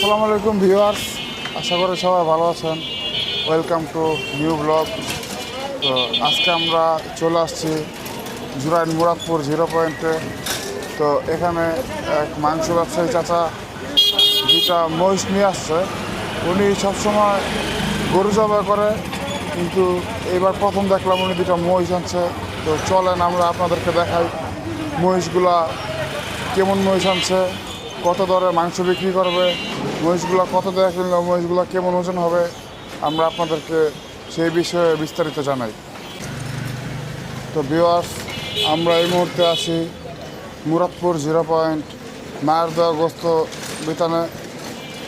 আসসালামু আলাইকুম ভিউয়ার্স, আশা করি সবাই ভালো আছেন। ওয়েলকাম টু নিউ ব্লগ তো আজকে আমরা চলে আসছি জুরাইন মুরাদপুর জিরো পয়েন্টে তো এখানে এক মাংস ব্যবসায়ী চাচা দুটা মহিষ নিয়ে আসছে। উনি সবসময় গরু জবাই করে, কিন্তু এবার প্রথম দেখলাম উনি দুটা মহিষ আনছে। তো চলেন আমরা আপনাদেরকে দেখাই মহিষগুলা কেমন মহিষ আনছে। কত দরে মাংস বিক্রি করবে, মহিষগুলো কত দরে কিনলে, মহিষগুলো কেমন ওজন হবে, আমরা আপনাদেরকে সেই বিষয়ে বিস্তারিত জানাই। তো ভিওয়ার্স আমরা এই মুহূর্তে আছি মুরাদপুর জিরো পয়েন্ট মায়ের দেওয়া গোস্ত বিতানে।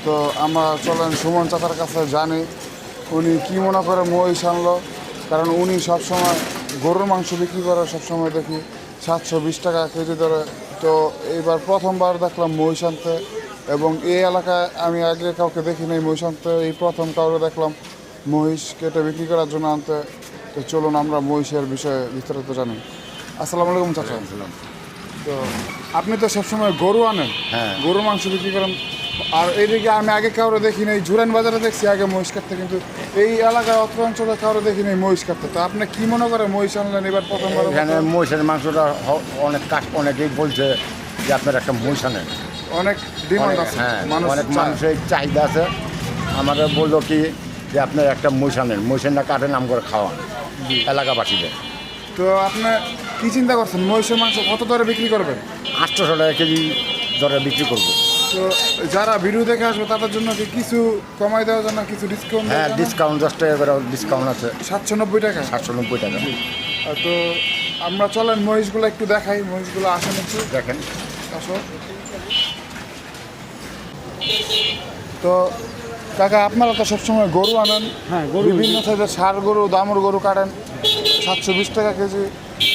তো আমরা চলেন সুমন চাতার কাছে জানি, উনি কী মনে করে মহিষ আনলো, কারণ উনি সবসময় গরুর মাংস বিক্রি করে, সবসময় দেখি সাতশো বিশ টাকা কেজি ধরে। তো এইবার প্রথমবার দেখলাম মহিষ আনতে এবং এই এলাকায় আমি আগে কাউকে দেখি নাই মহিষ আনতে এই প্রথম কাউকে দেখলাম মহিষ কেটে বিক্রি করার জন্য আনতে। তো চলুন আমরা মহিষের বিষয়ে বিস্তারিত জানি। আসসালামু আলাইকুম চাচা। তো আপনি তো সবসময় গরু আনেন। হ্যাঁ। গরু মাংস বিক্রি করেন। আর এইদিকে আমি আগে কাউরে দেখি নাই জুরান বাজারে দেখছি আগে মহিষ কাটতে কিন্তু এই এলাকায় অত্র অঞ্চলে কাউরে দেখি নাই মহিষ কাটতে। তো আপনি কি মনে করেন মহিষ আনলেন এবার প্রথমবার এখানে মহিষের মাংসটা অনেক কাজ অনেকেই বলছে যে আপনার একটা মহিষ আনেন। অনেক ডিমান্ড আছে হ্যাঁ মানুষ অনেক মানুষের চাহিদা আছে। আমাদের বলল কি যে আপনার একটা মহিষ আনেন মহিষের না কাটে নাম করে খাওয়ান এলাকাবাসীদের। তো আপনি কি চিন্তা করছেন মহিষের মাংস কত দরে বিক্রি করবেন? আটশোশো টাকা কেজি দরে বিক্রি করব। তো যারা ভিডিও দেখে আসবে তাদের জন্য কি কিছু কমাই দেওয়ার জন্য কিছু ডিসকাউন্ট হ্যাঁ ডিসকাউন্ট দশ টাকা করে ডিসকাউন্ট আছে। সাতশো নব্বই টাকা? সাতশো নব্বই টাকা। তো আমরা চলেন মহিষগুলো একটু দেখাই মহিষগুলো আসেন একটু। দেখেন। আসো। তো কাকা আপনারা তো সবসময় গরু আনেন। হ্যাঁ, গরু বিভিন্ন সাইজের সার গরু দামর গরু কাটেন। সাতশো বিশ টাকা কেজি।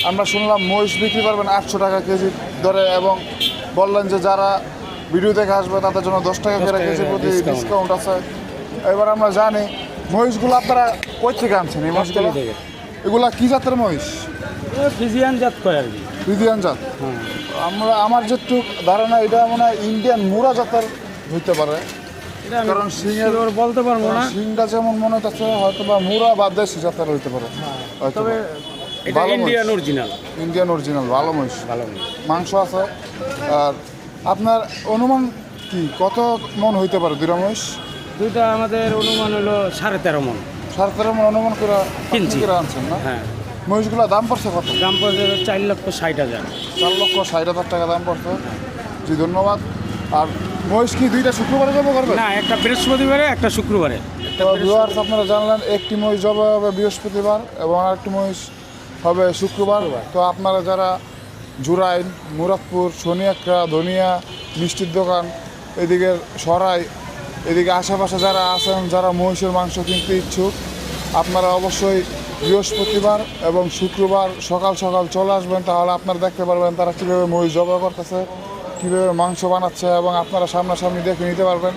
আমরা শুনলাম মহিষ বিক্রি করবেন আটশো টাকা কেজি দরে এবং বললেন যে যারা ভিডিও দেখে আসবে তাদের জন্য দশ টাকা করে কেজি প্রতি ডিসকাউন্ট আছে। এবার আমরা জানি মহিষগুলো আপনারা কই থেকে আনছেন এই মহিষগুলো। এগুলা কি জাতের মহিষ? ফিজিয়ান জাত কয় আর কি। বিধিয়ান জাত। হ্যাঁ। আমরা আমার যেটুক ধারণা এটা মনে হয় ইন্ডিয়ান মুরা জাতের হইতে পারে। কারণ বলতে পারব না। সিংটা যেমন মনে হচ্ছে হয়তো বা মুরা বা দেশি জাতের হইতে পারে। তবে এটা ইন্ডিয়ান অরিজিনাল ইন্ডিয়ান অরিজিনাল ভালো মহিষ। ভালো মাংস আছে আর আপনার অনুমান কি? কত মন হইতে পারে দুইটা মহিষ দুইটা আমাদের অনুমান হলো সাড়ে তেরো মন। সাড়ে তেরো মন অনুমান করে কিনছি। করে আনছেন না? হ্যাঁ। মহিষগুলো দাম পড়ছে কত? দাম পড়ছে চার লক্ষ ষাট হাজার। চার লক্ষ ষাট হাজার টাকা দাম পড়ছে। জি ধন্যবাদ। আর মহিষ কি দুইটা শুক্রবারে জব করবে? না একটা বৃহস্পতিবারে একটা শুক্রবারে। তো ভিউয়ার্স আপনারা জানলেন একটি মহিষ জবে হবে বৃহস্পতিবার এবং আরেকটি মহিষ হবে শুক্রবার। তো আপনারা যারা জুরাইন, মুরাদপুর সোনিয়াকড়া ধনিয়া, মিষ্টির দোকান, এদিকে সরাই, এদিকে আশেপাশে যারা আছেন, যারা মহিষের মাংস কিনতে ইচ্ছুক, আপনারা অবশ্যই বৃহস্পতিবার এবং শুক্রবার সকাল সকাল চলে আসবেন, তাহলে আপনারা দেখতে পারবেন তারা কীভাবে মহিষ জবাই করতেছে, কীভাবে মাংস বানাচ্ছে এবং আপনারা সামনাসামনি দেখে নিতে পারবেন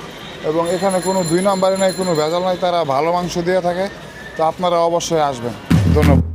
এবং এখানে কোনো দুই নম্বরে নাই, কোনো ভেজাল নাই, তারা ভালো মাংস দিয়ে থাকে, তো আপনারা অবশ্যই আসবেন। ধন্যবাদ।